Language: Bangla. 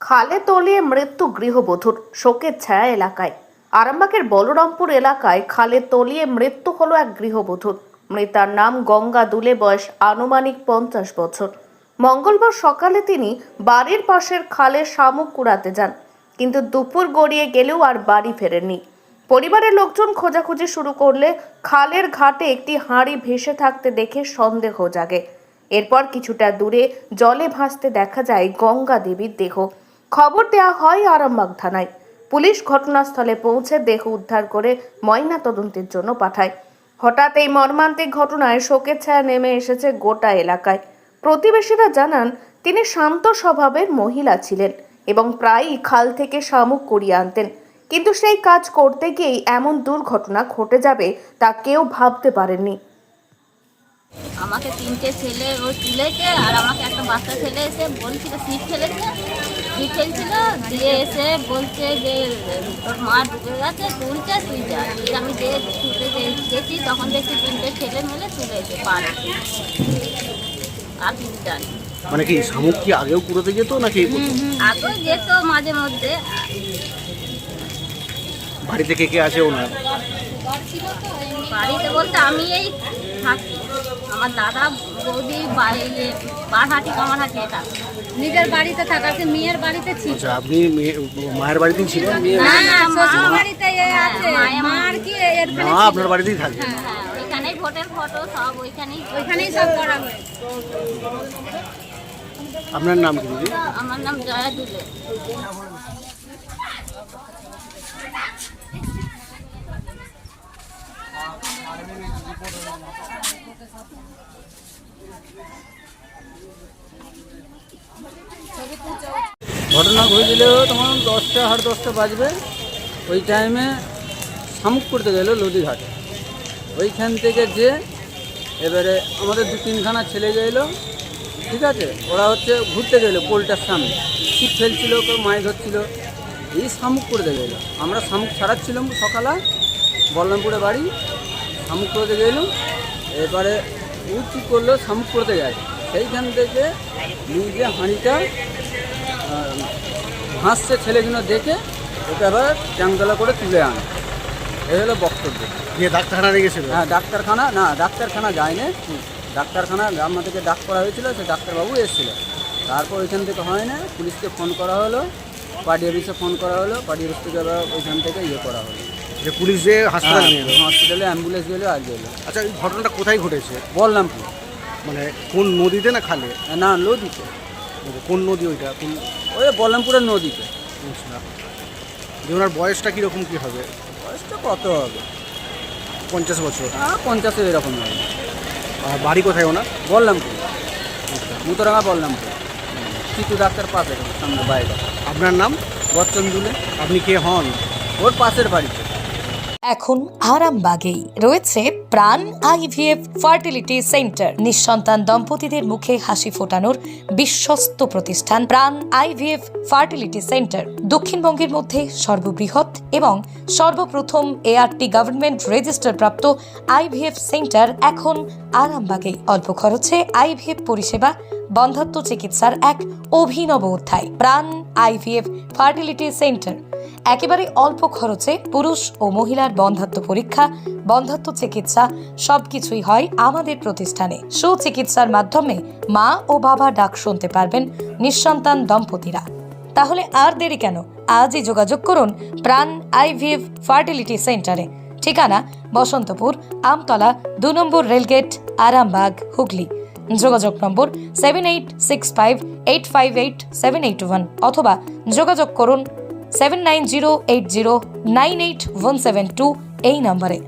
খালে তলিয়ে মৃত্যু গৃহবধূর শোকের ছায়া এলাকায়। আরামবাগের বলরামপুর এলাকায় খালে তলিয়ে মৃত্যু হলো এক গৃহবধূর। মৃতার নাম গঙ্গা দুলে, বয়স আনুমানিক পঞ্চাশ বছর। মঙ্গলবার সকালে তিনি বাড়ির পাশের খালে শামুক কুড়াতে যান। কিন্তু দুপুর গড়িয়ে গেলেও আর বাড়ি ফেরেনি পরিবারের লোকজন খোঁজাখুঁজি শুরু করলে খালের ঘাটে একটি হাঁড়ি ভেসে থাকতে দেখে সন্দেহ জাগে। এরপর কিছুটা দূরে জলে ভাসতে দেখা যায় গঙ্গা দেবীর দেহ। খবর দেওয়া হয় আরামবাগ থানায়। পুলিশ ঘটনাস্থলে পৌঁছে দেহ উদ্ধার করে ময়না তদন্তের জন্য পাঠায়। হঠাৎ এই মর্মান্তিক ঘটনায় শোকের ছায়া নেমে এসেছে গোটা এলাকায়। প্রতিবেশীরা জানান, তিনি শান্ত স্বভাবের মহিলা ছিলেন। এবং প্রায়ই খাল থেকে শামুক কুড়িয়ে আনতেন। কিন্তু সেই কাজ করতে গিয়েই এমন দুর্ঘটনা ঘটে যাবে তা কেউ ভাবতে পারেননি। আমাকে তিনটে ছেলে ও তুলেছে আর আমাকে একটা বাচ্চা ছেলে এসে বলছিল, সিট ফেলেছে, সিট ফেলছিল, দিয়ে এসে বলছে যে, তোর মা ডুবে গেছে, তুলছে, তুই যা। আমি যে ছুটে গেছি, তখন দেখছি তিনটে ছেলে মিলে তুলেছে পারে আর জানি মানে কি শামুক কি আগেও কুড়োতে যেত নাকি আগে যেত মাঝে মধ্যে। বাড়িতে কে কে আছে ওনার? বাড়িতে বলতে আমি এই থাকি। আমার দাদা বৌদি বাড়ি বারহাটি কামারহাটি এটা। নিজের বাড়িতে থাকাতে মেয়ের বাড়িতে ছিল। আচ্ছা আপনি মেয়ে- মায়ের বাড়িতেই ছিলেন? না না শ্বশুর বাড়িতে আছে। মায়ের- মার কি এখানে মা আপনার বাড়িতেই থাকে। হ্যাঁ ওইখানেই ভোটের ফটো সব ওইখানেই ওইখানেই সব করা হয়েছে আপনার নাম কি আমার নাম জয়া দুলে। ঘটনা ঘটেছিল তখন দশটা সাড়ে দশটা বাজবে। ওই টাইমে শামুক করতে গেল নদীঘাটে ওইখান থেকে যে এবারে আমাদের দু তিনখানা ছেলে গেলো ঠিক আছে? ওরা হচ্ছে ঘুরতে গেলো পোলটার সামনে। ছিপ ফেলছিল কেউ মাছ ধরছিল। এই শামুক করতে গেলো। আমরা শামুক ছাড়াচ্ছিলাম সকালে বলরামপুরে বাড়ি, শামুক করতে গেলাম এবারে ও কী করল? শামুক করতে গেছে সেইখান থেকে নিজে হাঁড়িটা হাসছে ছেলেগুলো দেখে ওকে আবার চাংতলা করে তুলে আনে। এই হলো বক্তব্য। দিয়ে ডাক্তারখানা গেছিল? হ্যাঁ ডাক্তারখানা না ডাক্তারখানা যায়নি। ডাক্তারখানা গ্রাম থেকে ডাক করা হয়েছিল সে ডাক্তারবাবু এসেছিল। তারপর ওইখান থেকে হয় না পুলিশকে ফোন করা হলো পার্টি অফিসে ফোন করা হলো পার্টি অফিস থেকে ওইখান থেকে ইয়ে করা হলো। যে পুলিশ যে হাসপাতালে হসপিটালে অ্যাম্বুলেন্স গেলো আর গেলো। আচ্ছা এই ঘটনাটা কোথায় ঘটেছে? বললামপুর মানে কোন নদীতে না খালে? না নদীতে। কোন নদী ওইটা? কোন ওই বলরামপুরের নদীতে। আচ্ছা। যে ওনার বয়সটা কীরকম কী হবে? বয়সটা কত হবে? পঞ্চাশ বছর। হ্যাঁ পঞ্চাশে এরকম হবে। আর বাড়ি কোথায় ওনার? বললামপুর। মুতরাঙা বললামপুর। চিতু ডাক্তার পাশে সামনে বাইরে। আপনার নাম? বচ্চন দুলে আপনি কে হন? ওর পাশের বাড়িতে। এখন আরামবাগেই রয়েছে প্রাণ আইভিএফ ফার্টিলিটি সেন্টার। নিঃসন্তান দম্পতিদের মুখে হাসি ফোটানোর বিশ্বস্ত প্রতিষ্ঠান প্রাণ আইভিএফ ফার্টিলিটি সেন্টার। দক্ষিণবঙ্গের মধ্যে সর্ববৃহৎ এবং সর্বপ্রথম এআরটি গভর্নমেন্ট রেজিস্টার প্রাপ্ত আইভিএফ সেন্টার এখন আরামবাগেই। অল্প খরচে আইভিএফ পরিষেবা, বন্ধাত্ম চিকিৎসার এক অভিনব অধ্যায়, প্রাণ আইভিএফ ফার্টিলিটি সেন্টার একেবারে অল্প খরচে পুরুষ ও মহিলার বন্ধাত্ম পরীক্ষা, বন্ধাত্ম চিকিৎসা সবকিছুই হয় আমাদের প্রতিষ্ঠানে। সুচিকিৎসার মাধ্যমে মা ও বাবা ডাক শুনতে পারবেন নিঃসন্তান দম্পতিরা। তাহলে আর দেরি কেন? আজই যোগাযোগ করুন প্রাণ আইভিভ ফার্টিলিটি সেন্টারে। ঠিকানা বসন্তপুর, আমতলা, দু নম্বর রেলগেট, আরামবাগ, হুগলি। যোগাযোগ নম্বর seven eight six five eight five eight seven eight one অথবা যোগাযোগ করুন seven nine zero eight zero nine eight one seven two এই নম্বরে।